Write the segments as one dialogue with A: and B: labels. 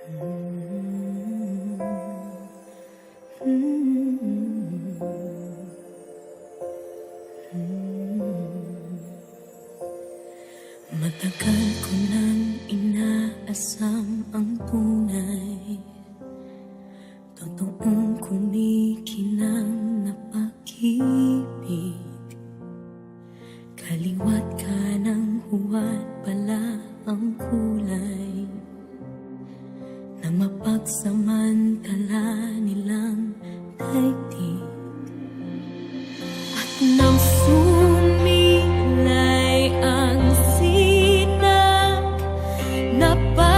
A: Matagal ko nang inaasam ang puso pagsamantala nilang daigdig. At nang sumilay ang sinag na pa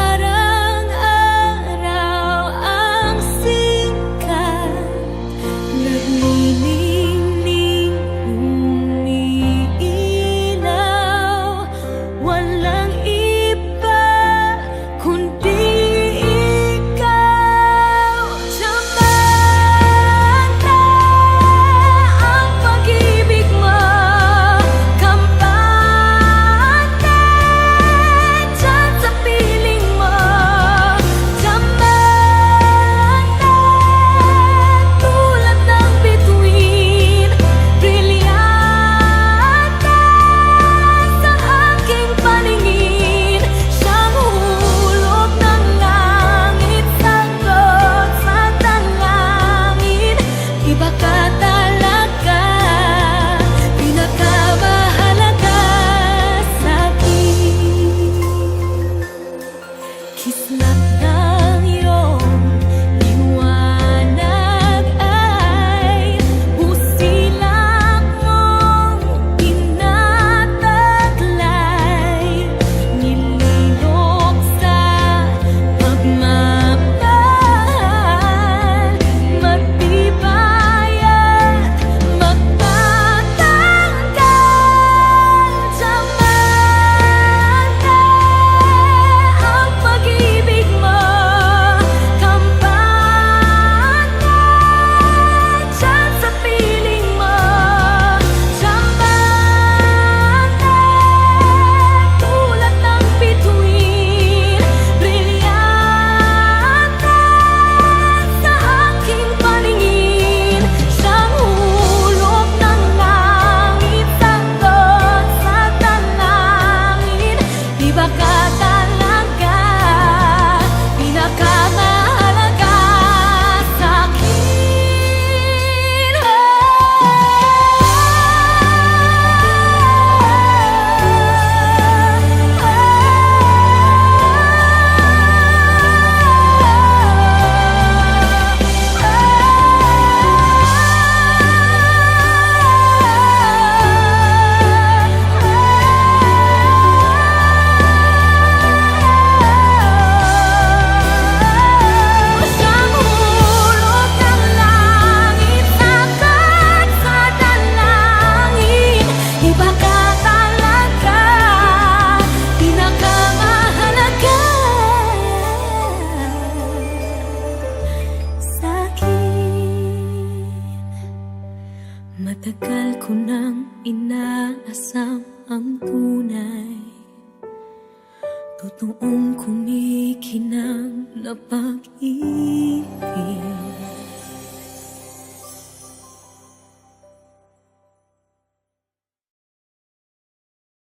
A: Matagal ko nang inaasam ang tunay. Totoong kumikinang na pag-ibig.